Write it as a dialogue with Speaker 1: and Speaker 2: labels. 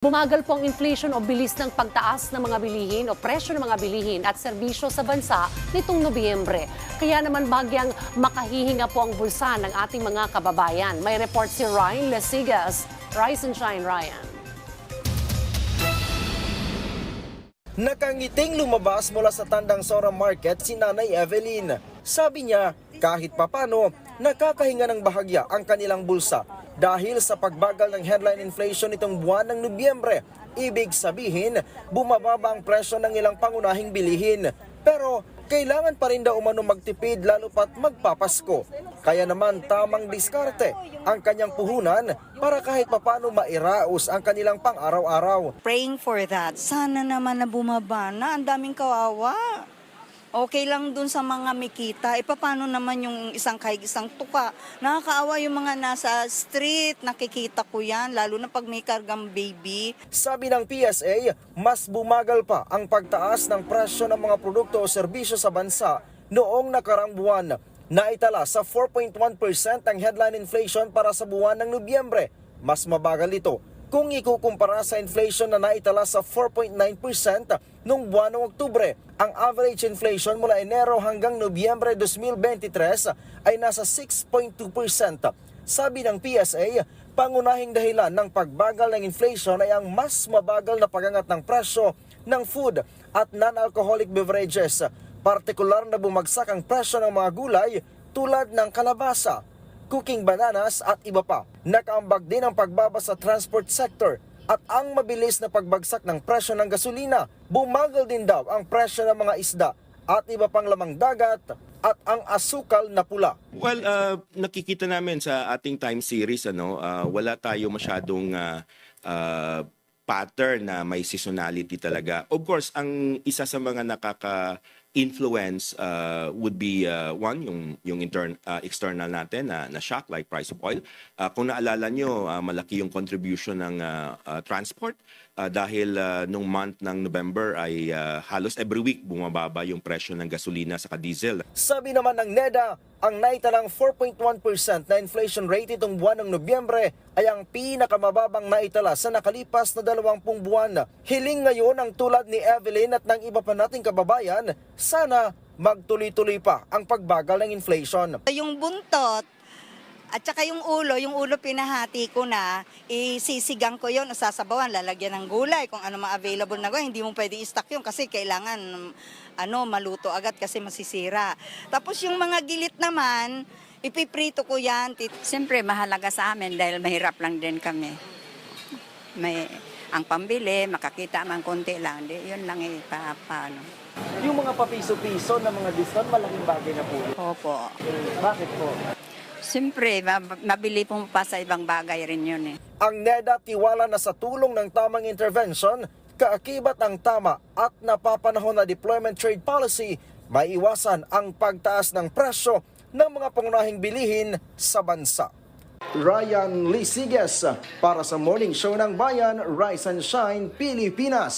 Speaker 1: Bumagal po ang inflation o bilis ng pagtaas ng mga bilihin o presyo ng mga bilihin at serbisyo sa bansa nitong Nobyembre. Kaya naman bagyang makahihinga po ang bulsa ng ating mga kababayan. May report si Ryan Lesigas. Rise and shine, Ryan.
Speaker 2: Nakangiting lumabas mula sa Tandang Sora Market si Nanay Evelyn. Sabi niya, kahit papano, nakakahinga ng bahagya ang kanilang bulsa dahil sa pagbagal ng headline inflation nitong buwan ng Nobyembre. Ibig sabihin, bumababa ang presyo ng ilang pangunahing bilihin. Pero kailangan pa rin daw umano magtipid lalo pat magpapasko. Kaya naman tamang diskarte ang kanyang puhunan para kahit papano mairaos ang kanilang pang-araw-araw.
Speaker 3: praying for that. Sana naman na bumaba na. Ang daming kawawa. Okay lang dun sa mga mikita. E paano naman yung isang kahig isang tuka? Nakakaawa yung mga nasa street. Nakikita ko yan. Lalo na pag may kargang baby.
Speaker 2: Sabi ng PSA, mas bumagal pa ang pagtaas ng presyo ng mga produkto o serbisyo sa bansa noong nakarang buwan. Naitala sa 4.1% ang headline inflation para sa buwan ng Nobyembre. Mas mabagal ito kung ikukumpara sa inflation na naitala sa 4.9% noong buwan ng Oktubre. Ang average inflation mula Enero hanggang Nobyembre 2023 ay nasa 6.2%. Sabi ng PSA, pangunahing dahilan ng pagbagal ng inflation ay ang mas mabagal na pagangat ng presyo ng food at non-alcoholic beverages. Partikular na bumagsak ang presyo ng mga gulay tulad ng kalabasa, cooking bananas at iba pa. Nakaambag din ang pagbaba sa transport sector at ang mabilis na pagbagsak ng presyo ng gasolina. Bumagal din daw ang presyo ng mga isda at iba pang lamang dagat at ang asukal na pula.
Speaker 4: Well, uh, nakikita namin sa ating time series ano, uh, wala tayo masyadong uh, uh, pattern na may seasonality talaga. Of course, ang isa sa mga nakaka influence uh, would be uh, one yung yung intern uh, external natin na, na shock like price of oil. Uh, kung naalala nyo, uh, malaki yung contribution ng uh, uh, transport uh, dahil uh, nung month ng November ay uh, halos every week bumababa yung presyo ng gasolina sa diesel.
Speaker 2: Sabi naman ng NEDA, ang naitalang 4.1% na inflation rate itong buwan ng Nobyembre ay ang pinakamababang naitala sa nakalipas na 20 buwan. Hiling ngayon ang tulad ni Evelyn at ng iba pa nating kababayan, sana magtuloy-tuloy pa ang pagbagal ng inflation.
Speaker 3: Yung buntot, at saka yung ulo, yung ulo pinahati ko na, isisigang ko yon sasabawan, lalagyan ng gulay, kung ano ma-available na gulay. Hindi mo pwede i-stock yun kasi kailangan ano, maluto agad kasi masisira. Tapos yung mga gilit naman, ipiprito ko yan.
Speaker 5: Siyempre, mahalaga sa amin dahil mahirap lang din kami. May ang pambili, makakita man konti lang. Di, yun lang eh, pa, paano.
Speaker 2: Yung mga papiso-piso na mga discount, malaking bagay na po.
Speaker 5: Opo.
Speaker 2: Bakit po?
Speaker 5: Siyempre, ma- mabili po pa sa ibang bagay rin yun eh.
Speaker 2: Ang NEDA tiwala na sa tulong ng tamang intervention, kaakibat ang tama at napapanahon na deployment trade policy, maiwasan ang pagtaas ng presyo ng mga pangunahing bilihin sa bansa. Ryan Lisiges para sa Morning Show ng Bayan, Rise and Shine, Pilipinas.